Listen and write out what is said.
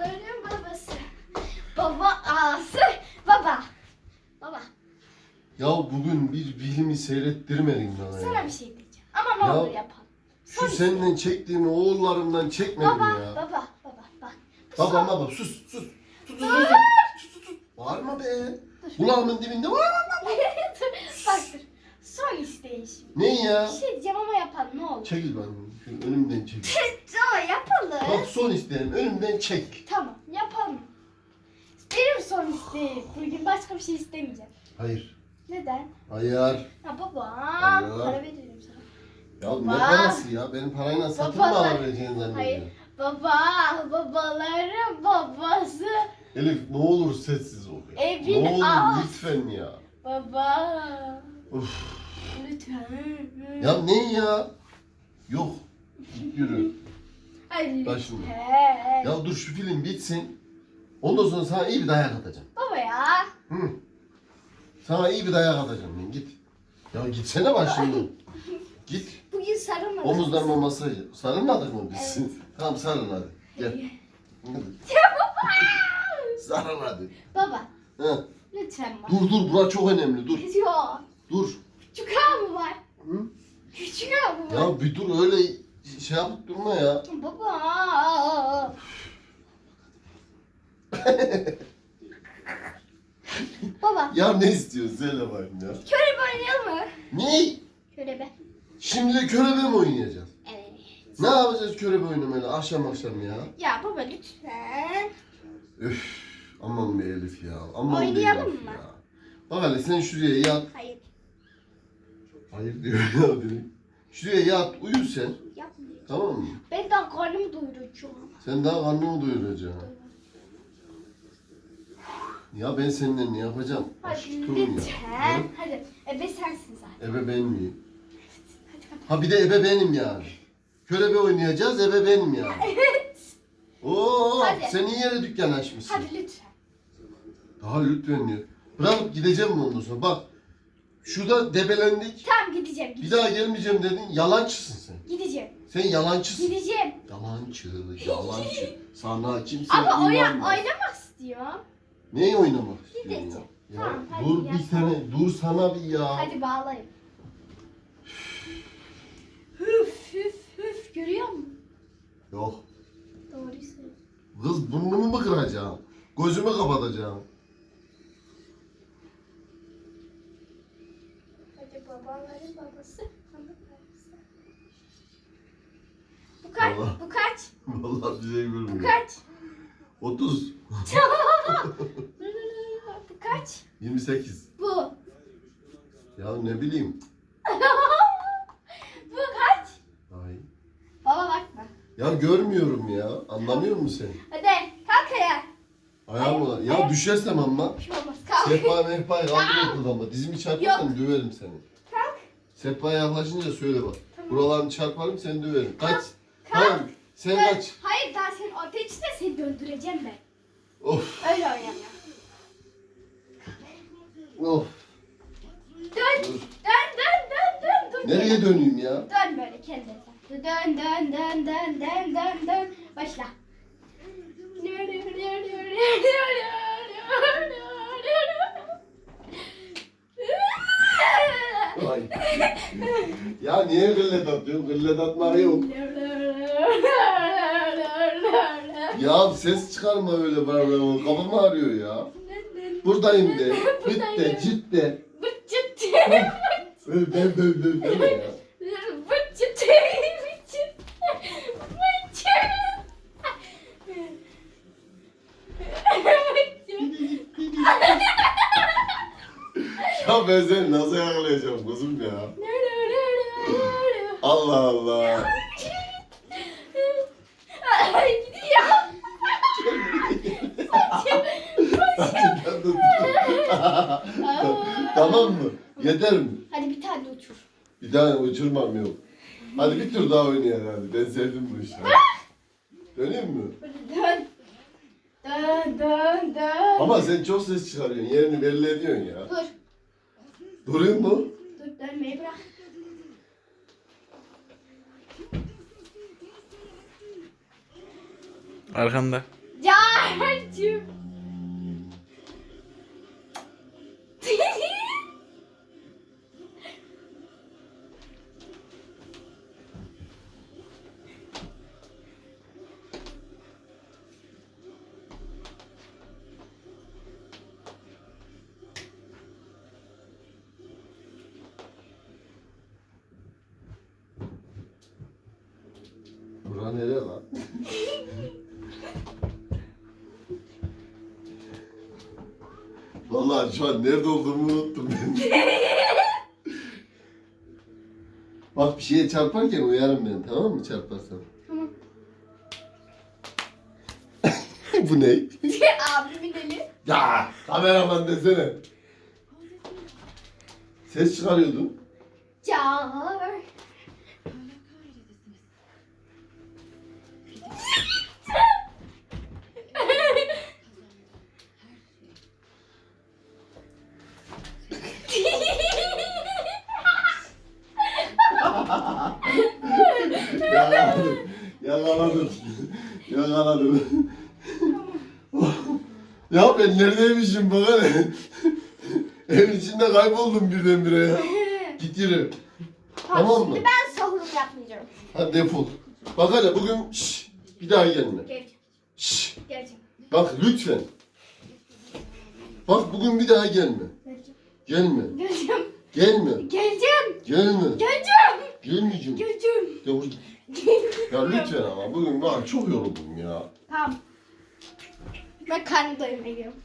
babaların babası. Baba ağası baba. Baba Ya bugün bir filmi seyrettirmedin bana sana ya. bir şey diyeceğim. Ama ne Ya, olur yapalım. Şu seninle çektiğimi oğullarımdan çekmedin Baba ya. baba baba bak. Baba baba sus sus. Sus sus sus. sus. sus, sus, sus. Bağırma be. Kulağımın dibinde var. bak dur. Son isteğin şimdi. Ne ya? Bir şey diyeceğim ama yapalım ne olur. Çekil bana. Şu önümden çekil. Tamam yapalım. Bak son isteğim önümden çek. Tamam yapalım. Benim son isteğim. Bugün başka bir şey istemeyeceğim. Hayır. Neden? Hayır. Ya baba Hayır. para veririm sana. Ya ne Baba. parası ya? Benim parayla satın mı Babalar. alabileceğini Hayır. zannediyorsun? Baba babaların babası. Elif ne olur sessiz ol ya. Evin ne olur ağası. lütfen ya. Baba. Uf. Lütfen. Ya ne ya? Yok. Git yürü. Hadi Bak şimdi. lütfen. Ya dur şu film bitsin. Ondan sonra sana iyi bir dayak atacağım. Baba ya. Hı. Sana iyi bir dayak atacağım ben git. Ya gitsene bak şimdi. Git. Bugün sarılmadık. Omuzlarıma masaj. Sarılmadık mı biz? tamam sarıl hadi. Gel. Hadi. Sarıl hadi. Baba Hı. Lütfen bak. Dur dur bura çok önemli dur. Yok. Dur. Küçük abi var. Hı? Küçük abi var. Ya bir dur öyle şey yapıp durma ya. Baba. Baba. Ya ne istiyorsun söyle bakayım ya. Körebe oynayalım mı? Ne? Körebe. Şimdi körebe mi oynayacağız? Evet. Ne yapacağız körebe oynamayla akşam akşam ya? Ya baba lütfen. Üf, aman be Elif ya. Aman be Oynayalım Elif mı? ya. Bak hele sen şuraya yat. Hayır. Hayır diyor ya direkt. Şuraya yat uyu sen. Yapmayacağım. Tamam mı? Ben daha karnımı doyuracağım. Sen daha karnını doyuracaksın. Ya ben seninle ne yapacağım? Hadi Aşkım ya. lütfen. Hadi. Ebe sensin zaten. Ebe ben miyim? Ha bir de ebe benim yani. Körebe oynayacağız ebe benim yani. Oo, Hadi. sen iyi yere dükkan açmışsın. Hadi lütfen. Daha lütfen diyor. Bırakıp gideceğim mi ondan sonra? Bak. Şurada debelendik. Tamam gideceğim. Bir gideceğim. daha gelmeyeceğim dedin. Yalancısın sen. Gideceğim. Sen yalancısın. Gideceğim. Yalancı, yalancı. Sana kimse Ama oya, inanmaz. oynamak istiyorum. Neyi oynamak istiyorsun ya? Gideceğim. ya Tamam, hadi dur ya. bir tane, dur sana bir ya. Hadi bağlayın. Hüf hüf hüf görüyor musun? Yok. Doğru söylüyorsun. Kız burnumu mu kıracağım? Gözümü kapatacağım. Hadi babaların babası. hanım babası. Bu kaç? Allah. Bu kaç? Vallahi bir şey Bu kaç? 30, Bu kaç? 28. Bu. Ya ne bileyim. Bu kaç? Ay. Baba bakma. Ya görmüyorum ya. Anlamıyor musun sen? Hadi kalk ayağa. Ayağımı Ya düşersem ama. Bir şey olmaz. Kalk. Sehpa mehpa kaldır ortadan ama. Dizimi çarparsan döverim seni. Kalk. Sehpaya yaklaşınca söyle bak. Buralarını çarparım seni döverim. Kaç. Tamam. Sen Dön. kaç. Hayır daha senin ortaya çıksa seni döndüreceğim ben. Of. Öyle oynamıyorum. Of. Dön. Dön dön dön dön. Dur. Nereye döneyim ya? Dön böyle kendine. Dön dön dön dön dön dön dön. Başla. Ay. ya niye gıllet atıyorsun? Gıllet atmak yok. Ya ses çıkarma öyle bana. Kafam ağrıyor ya. Buradayım de. Bit de. Cit de. Bıçıt. Öl ben ben ben deme ya. Bıçıt. Bıçıt. Ya ben seni nasıl yakalayacağım kızım ya? Allah Allah. Ay gidiyor. Gerçekten de- tamam mı? Yeter mi? Hadi bir tane uçur. Bir daha uçurmam yok. Hadi bir tur daha oynayalım hadi. Ben sevdim bu işi. Döneyim mi? Dön. Dön dön dön. Ama sen çok ses çıkarıyorsun. Yerini belli ediyorsun ya. Dur. Durayım mı? Dur dönmeyi bırak. Arkanda. Can. Vallahi şu an nerede olduğumu unuttum ben. Bak bir şeye çarparken uyarım ben tamam mı çarparsam? Tamam. Bu ne? Abimin eli. Ya kameraman desene. Ses çıkarıyordun. Car. Yakaladım. Yakaladım. Yakaladım. ya ben neredeymişim bak hele. Evin içinde kayboldum birdenbire ya. Git yürü. Tamam mı? Şimdi ben sahurum yapmayacağım. Hadi defol. Bak hele bugün şş, bir daha gelme. Geleceğim. Şş, Geleceğim. bak lütfen. Bak bugün bir daha gelme. Geleceğim. Gelme. Geleceğim. Gelme. Geleceğim. Gelme. Geleceğim. Gelmeyeceğim. Geleceğim. Ya, vur- ya lütfen ama bugün ben çok yoruldum ya. Tamam. Ben karnı doyurmaya gidiyorum.